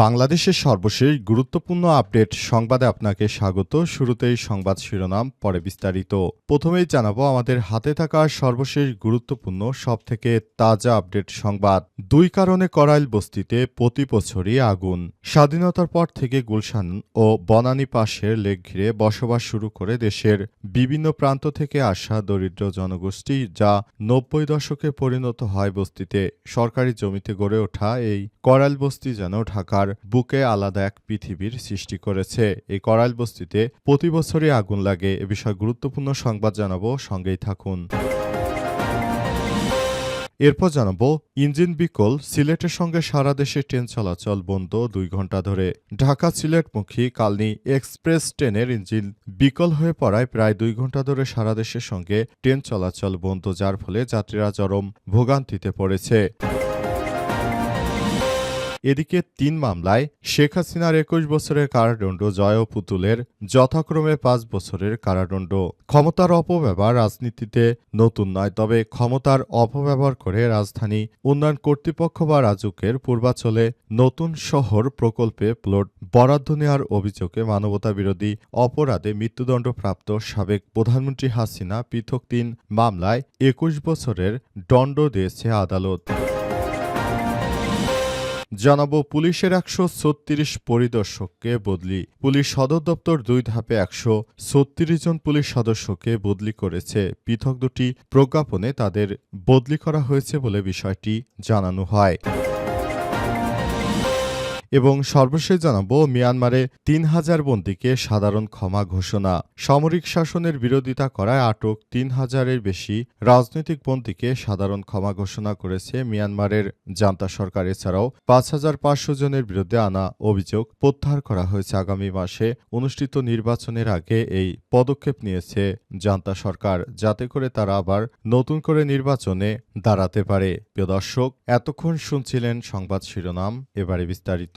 বাংলাদেশের সর্বশেষ গুরুত্বপূর্ণ আপডেট সংবাদে আপনাকে স্বাগত। শুরুতেই সংবাদ শিরোনাম, পরে বিস্তারিত। প্রথমেই জানাব, আমাদের হাতে থাকা সর্বশেষ গুরুত্বপূর্ণ, সবথেকে তাজা আপডেট সংবাদ। দুই কারণে করাইল বস্তিতে প্রতি বছরই আগুন। স্বাধীনতার পর থেকে গুলশান ও বনানী পাশের লেক ঘিরে বসবাস শুরু করে দেশের বিভিন্ন প্রান্ত থেকে আসা দরিদ্র জনগোষ্ঠী, যা নব্বই দশকে পরিণত হয় বস্তিতে। সরকারি জমিতে গড়ে ওঠা এই করাইল বস্তি যেন ঢাকার বুকে আলাদা এক পৃথিবীর সৃষ্টি করেছে। এই করাইল বস্তিতে প্রতি বছরই আগুন লাগে। এ বিষয়ে গুরুত্বপূর্ণ সংবাদ জানাব। সঙ্গেই থাকুন। এরপর জানাব, ইঞ্জিন বিকল, সিলেটের সঙ্গে সারা দেশে ট্রেন চলাচল বন্ধ দুই ঘণ্টা ধরে। ঢাকা সিলেটমুখী কালনি এক্সপ্রেস ট্রেনের ইঞ্জিন বিকল হয়ে পড়ায় প্রায় দুই ঘণ্টা ধরে সারা দেশের সঙ্গে ট্রেন চলাচল বন্ধ, যার ফলে যাত্রীরা চরম ভোগান্তিতে পড়েছে। এদিকে তিন মামলায় শেখ হাসিনার একুশ বছরের কারাদণ্ড জয় পুতুলের যথাক্রমে পাঁচ বছরের কারাদণ্ড। ক্ষমতার অপব্যবহার রাজনীতিতে নতুন নয়, তবে ক্ষমতার অপব্যবহার করে রাজধানী উন্নয়ন কর্তৃপক্ষ বা রাজুকের পূর্বাচলে নতুন শহর প্রকল্পে প্লট বরাদ্দ নেওয়ার অভিযোগে মানবতা বিরোধী অপরাধে মৃত্যুদণ্ডপ্রাপ্ত সাবেক প্রধানমন্ত্রী হাসিনা পৃথক তিন মামলায় একুশ বছরের দণ্ড দিয়েছে আদালত। জানাব পুলিশের একশো ছত্রিশ পরিদর্শককে বদলি। পুলিশ সদর দপ্তর দুই ধাপে একশো ছত্রিশ জন পুলিশ সদস্যকে বদলি করেছে। পৃথক দুটি প্রজ্ঞাপনে তাদের বদলি করা হয়েছে বলে বিষয়টি জানানো হয়। এবং সর্বশেষ জানাব মিয়ানমারে তিন হাজার বন্দীকে সাধারণ ক্ষমা ঘোষণা। সামরিক শাসনের বিরোধিতা করায় আটক তিন হাজারের বেশি রাজনৈতিক বন্দীকে সাধারণ ক্ষমা ঘোষণা করেছে মিয়ানমারের জান্তা সরকার। এছাড়াও পাঁচ হাজার পাঁচশো জনের বিরুদ্ধে আনা অভিযোগ প্রত্যাহার করা হয়েছে আগামী মাসে। অনুষ্ঠিত নির্বাচনের আগে এই পদক্ষেপ নিয়েছে জান্তা সরকার, যাতে করে তারা আবার নতুন করে নির্বাচনে দাঁড়াতে পারে। প্রিয় দর্শক, এতক্ষণ শুনছিলেন সংবাদ শিরোনাম। এবারে বিস্তারিত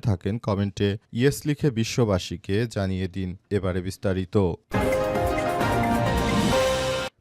থাকেন কমেন্টে ইয়েস লিখে বিশ্ববাসীকে জানিয়ে দিন এবারে বিস্তারিত।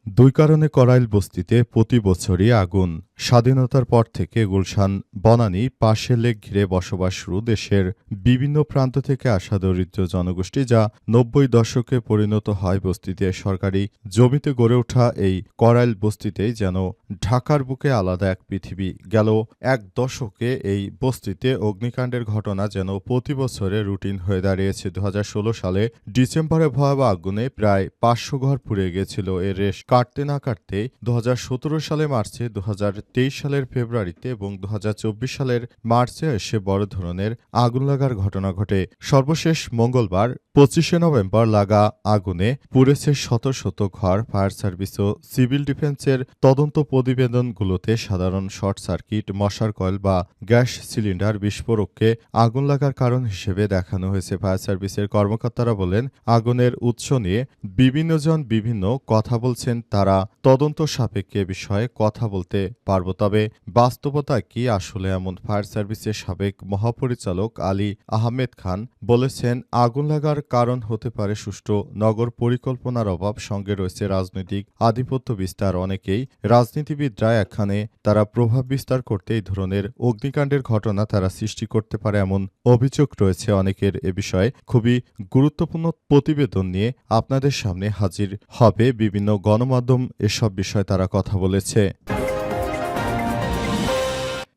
দুই কারণে করাইল বস্তিতে প্রতি বছরই আগুন। স্বাধীনতার পর থেকে গুলশান বনানী পাশে লেক ঘিরে বসবাস শুরু দেশের বিভিন্ন প্রান্ত থেকে আসা দরিদ্র জনগোষ্ঠী যা নব্বই দশকে পরিণত হয় বস্তিতে। সরকারি জমিতে গড়ে ওঠা এই করাইল বস্তিতেই যেন ঢাকার বুকে আলাদা এক পৃথিবী গেল। এক দশকে এই বস্তিতে অগ্নিকাণ্ডের ঘটনা যেন প্রতি বছরে রুটিন হয়ে দাঁড়িয়েছে। দু হাজার ষোলো সালে ডিসেম্বরে ভয়াবহ আগুনে প্রায় পাঁচশো ঘর পুড়ে গেছিল। এর রেশ কাটতে না কাটতে দু হাজার সতেরো সালে মার্চে দু হাজার সালের ফেব্রুয়ারিতে এবং দু হাজার চব্বিশ সালের মার্চে এসে বড় ধরনের আগুন লাগার ঘটনা ঘটে। সর্বশেষ মঙ্গলবার পঁচিশে নভেম্বর লাগা আগুনে পুড়েছে শত শত ঘর, ফায়ার সার্ভিস ও সিভিল ডিফেন্সের তদন্ত প্রতিবেদনগুলোতে সাধারণ শর্ট সার্কিট, মশার কয়েল বা গ্যাস সিলিন্ডার বিস্ফোরককে আগুন লাগার কারণ হিসেবে দেখানো হয়েছে, ফায়ার সার্ভিসের কর্মকর্তারা বলেন, আগুনের উৎস নিয়ে বিভিন্নজন বিভিন্ন কথা বলছেন, তারা তদন্ত সাপেক্ষে বিষয়ে কথা বলতে পারব। তবে বাস্তবতা কি? আসলে এমন ফায়ার সার্ভিসের সাবেক মহাপরিচালক আলী আহমেদ খান বলেছেন, আগুন লাগার কারণ হতে পারে সুষ্ঠু নগর পরিকল্পনার অভাব, সঙ্গে রয়েছে রাজনৈতিক আধিপত্য বিস্তার। অনেকেই রাজনীতিবিদরা এখানে তারা প্রভাব বিস্তার করতে এই ধরনের অগ্নিকাণ্ডের ঘটনা তারা সৃষ্টি করতে পারে এমন অভিযোগ রয়েছে অনেকের। এ বিষয়ে খুবই গুরুত্বপূর্ণ প্রতিবেদন নিয়ে আপনাদের সামনে হাজির হবে। বিভিন্ন গণমাধ্যম এসব বিষয়ে তারা কথা বলেছে।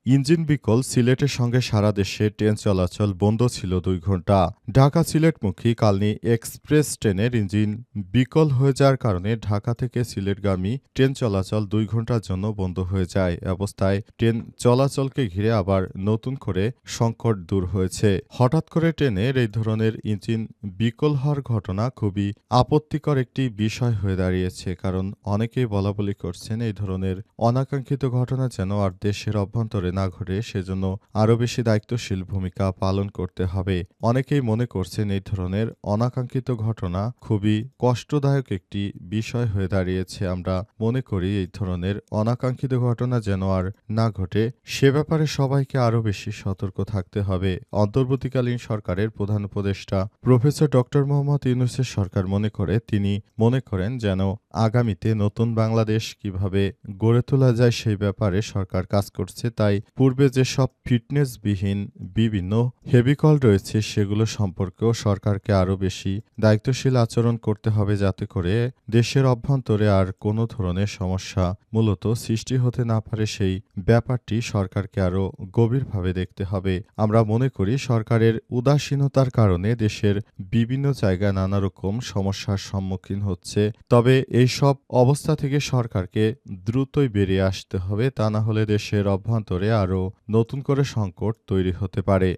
ইঞ্জিন বিকল, সিলেটের সঙ্গে সারা দেশে ট্রেন চলাচল বন্ধ ছিল দুই ঘণ্টা। ঢাকা সিলেটমুখী কালনি এক্সপ্রেস ট্রেনের ইঞ্জিন বিকল হয়ে যাওয়ার কারণে ঢাকা থেকে সিলেটগামী ট্রেন চলাচল দুই ঘণ্টার জন্য বন্ধ হয়ে যায়। অবস্থায় ট্রেন চলাচলকে ঘিরে আবার নতুন করে সংকট দূর হয়েছে। হঠাৎ করে ট্রেনের এই ধরনের ইঞ্জিন বিকল হওয়ার ঘটনা খুবই আপত্তিকর একটি বিষয় হয়ে দাঁড়িয়েছে, কারণ অনেকেই বলা বলি করছেন এই ধরনের অনাকাঙ্ক্ষিত ঘটনা যেন আর দেশের অভ্যন্তরে না ঘটে, সেজন্য আরও বেশি দায়িত্বশীল ভূমিকা পালন করতে হবে। অনেকেই মনে করছেন এই ধরনের অনাকাঙ্ক্ষিত ঘটনা খুবই কষ্টদায়ক একটি বিষয় হয়ে দাঁড়িয়েছে। আমরা মনে করি এই ধরনের অনাকাঙ্ক্ষিত ঘটনা যেন আর না ঘটে, সে ব্যাপারে সবাইকে আরও বেশি সতর্ক থাকতে হবে। অন্তর্বর্তীকালীন সরকারের প্রধান উপদেষ্টা প্রফেসর ডক্টর মোহাম্মদ ইউনুসের সরকার মনে করে, তিনি মনে করেন যেন আগামীতে নতুন বাংলাদেশ কীভাবে গড়ে তোলা যায় সেই ব্যাপারে সরকার কাজ করছে, তাই পূর্বে যেসব ফিটনেসবিহীন বিভিন্ন হেভিকল রয়েছে সেগুলো সম্পর্কেও সরকারকে আরও বেশি দায়িত্বশীল আচরণ করতে হবে যাতে করে দেশের অভ্যন্তরে আর কোনো ধরনের সমস্যা মূলত সৃষ্টি হতে না পারে সেই ব্যাপারটি সরকারকে আরও গভীরভাবে দেখতে হবে। আমরা মনে করি সরকারের উদাসীনতার কারণে দেশের বিভিন্ন জায়গায় নানা রকম সমস্যার সম্মুখীন হচ্ছে, তবে এইসব অবস্থা থেকে সরকারকে দ্রুতই বেরিয়ে আসতে হবে, তা না হলে দেশের অভ্যন্তরে আরও নতুন করে সংকট তৈরি হতে পারে।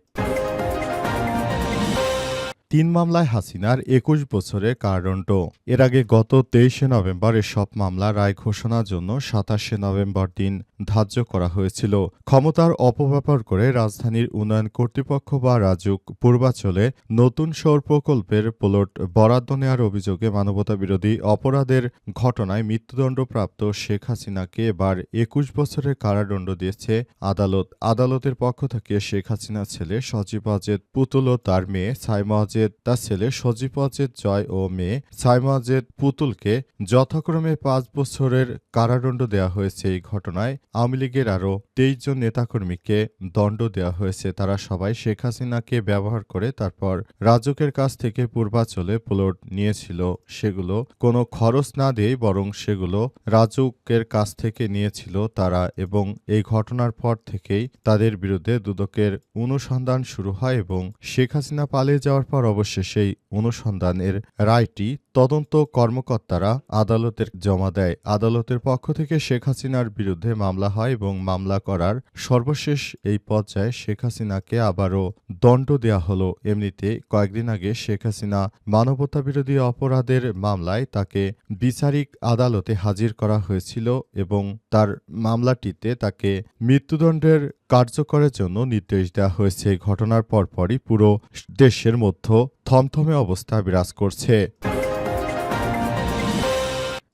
তিন মামলায় হাসিনার একুশ বছরের কারাদণ্ড। এর আগে গত তেইশে নভেম্বর এসব মামলা রায় ঘোষণার জন্য সাতাশে নভেম্বর দিন ধার্য করা হয়েছিল। ক্ষমতার অপব্যবহার করে রাজধানীর উন্নয়ন কর্তৃপক্ষ বা রাজুক পূর্বাঞ্চলে নতুন সৌর প্রকল্পের প্লট বরাদ্দ নেওয়ার অভিযোগে মানবতাবিরোধী অপরাধের ঘটনায় মৃত্যুদণ্ডপ্রাপ্ত শেখ হাসিনাকে এবার একুশ বছরের কারাদণ্ড দিয়েছে আদালত। আদালতের পক্ষ থেকে শেখ হাসিনার ছেলে সজীব অজেদ পুতুল ও তার মেয়ে সাইমা অজেদ তার ছেলে সজীব অজেদ জয় ও মেয়ে সাইমা অজেদ পুতুলকে যথাক্রমে পাঁচ বছরের কারাদণ্ড দেওয়া হয়েছে এই ঘটনায়। আওয়ামী লীগের আরও তেইশ জন নেতাকর্মীকে দণ্ড দেওয়া হয়েছে। তারা সবাই শেখ হাসিনাকে ব্যবহার করে তারপর রাজকের কাছ থেকে পূর্বাচলে প্লট নিয়েছিল। সেগুলো কোনো খরচ না দিয়েই বরং সেগুলো রাজুকের কাছ থেকে নিয়েছিল তারা এবং এই ঘটনার পর থেকেই তাদের বিরুদ্ধে দুদকের অনুসন্ধান শুরু হয় এবং শেখ হাসিনা পালিয়ে যাওয়ার পর অবশেষে অনুসন্ধানের রায়টি তদন্ত কর্মকর্তারা আদালতের জমা দেয়। আদালতের পক্ষ থেকে শেখ হাসিনার বিরুদ্ধে মামলা হয় এবং মামলা করার সর্বশেষ এই পর্যায়ে শেখ হাসিনাকে আবারও দণ্ড দেয়া হলো। এমনিতে কয়েকদিন আগে শেখ হাসিনা মানবতাবিরোধী অপরাধের মামলায় তাকে বিচারিক আদালতে হাজির করা হয়েছিল এবং তার মামলাটিতে তাকে মৃত্যুদণ্ডের কার্যকরের জন্য নির্দেশ দেওয়া হয়েছে। ঘটনার পরপরই পুরো দেশের মধ্য থমথমে অবস্থা বিরাজ করছে।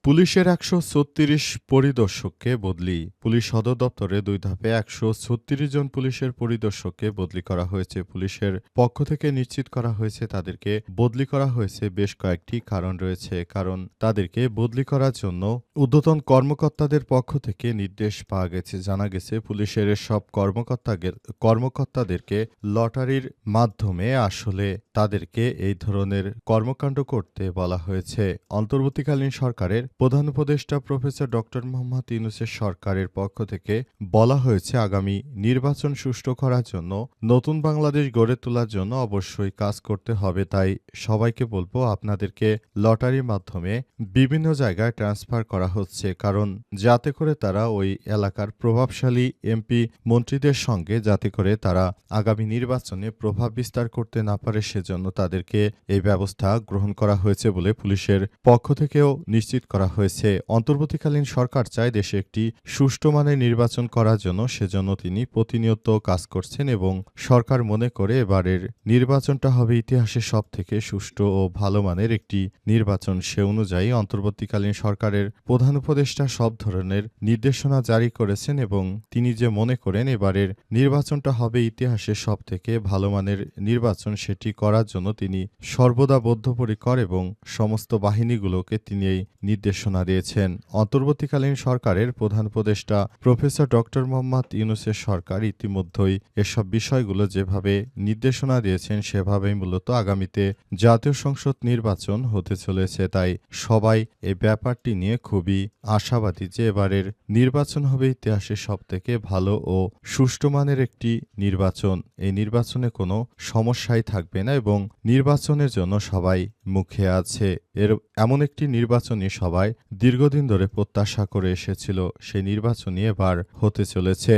পুলিশের একশো ছত্রিশ পরিদর্শককে বদলি, পুলিশ সদর দপ্তরে দুই ধাপে একশো ছত্রিশ জন পুলিশের পরিদর্শককে বদলি করা হয়েছে। পুলিশের পক্ষ থেকে নিশ্চিত করা হয়েছে তাদেরকে বদলি করা হয়েছে। বেশ কয়েকটি কারণ রয়েছে। কারণ তাদেরকে বদলি করার জন্য ঊর্ধ্বতন কর্মকর্তাদের পক্ষ থেকে নির্দেশ পাওয়া গেছে। জানা গেছে, পুলিশের সব কর্মকর্তাদের, কর্মকর্তাদেরকে লটারির মাধ্যমে আসলে তাদেরকে এই ধরনের কর্মকাণ্ড করতে বলা হয়েছে। অন্তর্বর্তীকালীন সরকারের প্রধান উপদেষ্টা প্রফেসর ডক্টর মোহাম্মদ ইউনুসের সরকারের পক্ষ থেকে বলা হয়েছে, আগামী নির্বাচন সুষ্ঠু করার জন্য, নতুন বাংলাদেশ গড়ে তোলার জন্য অবশ্যই কাজ করতে হবে। তাই সবাইকে বলব, আপনাদেরকে লটারির মাধ্যমে বিভিন্ন জায়গায় ট্রান্সফার করা হচ্ছে, কারণ যাতে করে তারা ওই এলাকার প্রভাবশালী এমপি মন্ত্রীদের সঙ্গে যাতে করে তারা আগামী নির্বাচনে প্রভাব বিস্তার করতে না পারে, সেজন্য তাদেরকে এই ব্যবস্থা গ্রহণ করা হয়েছে বলে পুলিশের পক্ষ থেকেও নিশ্চিত করা হয়েছে। অন্তর্বর্তীকালীন সরকার চায় দেশে একটি সুষ্ঠু মানের নির্বাচন করার জন্য সেজন্য তিনি প্রতিনিয়ত কাজ করছেন এবং সরকার মনে করে এবারের নির্বাচনটা হবে ইতিহাসে সব থেকে সুষ্ঠু ও ভালো মানের একটি নির্বাচন। সে অনুযায়ী অন্তর্বর্তীকালীন সরকারের প্রধান উপদেষ্টা সব ধরনের নির্দেশনা জারি করেছেন এবং তিনি যে মনে করেন এবারের নির্বাচনটা হবে ইতিহাসে সব থেকে ভালো মানের নির্বাচন সেটি করার জন্য তিনি সর্বদা বদ্ধপরিকর এবং সমস্ত বাহিনীগুলোকে তিনি এই নির্দেশ নির্দেশনা দিয়েছেন। অন্তর্বর্তীকালীন সরকারের প্রধান উপদেষ্টা প্রফেসর ডক্টর মোহাম্মদ ইউনুসের সরকার ইতিমধ্যেই এসব বিষয়গুলো যেভাবে নির্দেশনা দিয়েছেন, সেভাবেই মূলত আগামীতে জাতীয় সংসদ নির্বাচন হতে চলেছে। তাই সবাই এই ব্যাপারটি নিয়ে খুবই আশাবাদী যে এবারের নির্বাচন হবে ইতিহাসের সবথেকে ভালো ও সুষ্ঠু মানের একটি নির্বাচন। এই নির্বাচনে কোনো সমস্যাই থাকবে না এবং নির্বাচনের জন্য সবাই মুখে আছে। এর এমন একটি নির্বাচনী সভায় দীর্ঘদিন ধরে প্রত্যাশা করে এসেছিল, সেই নির্বাচনী এবার হতে চলেছে।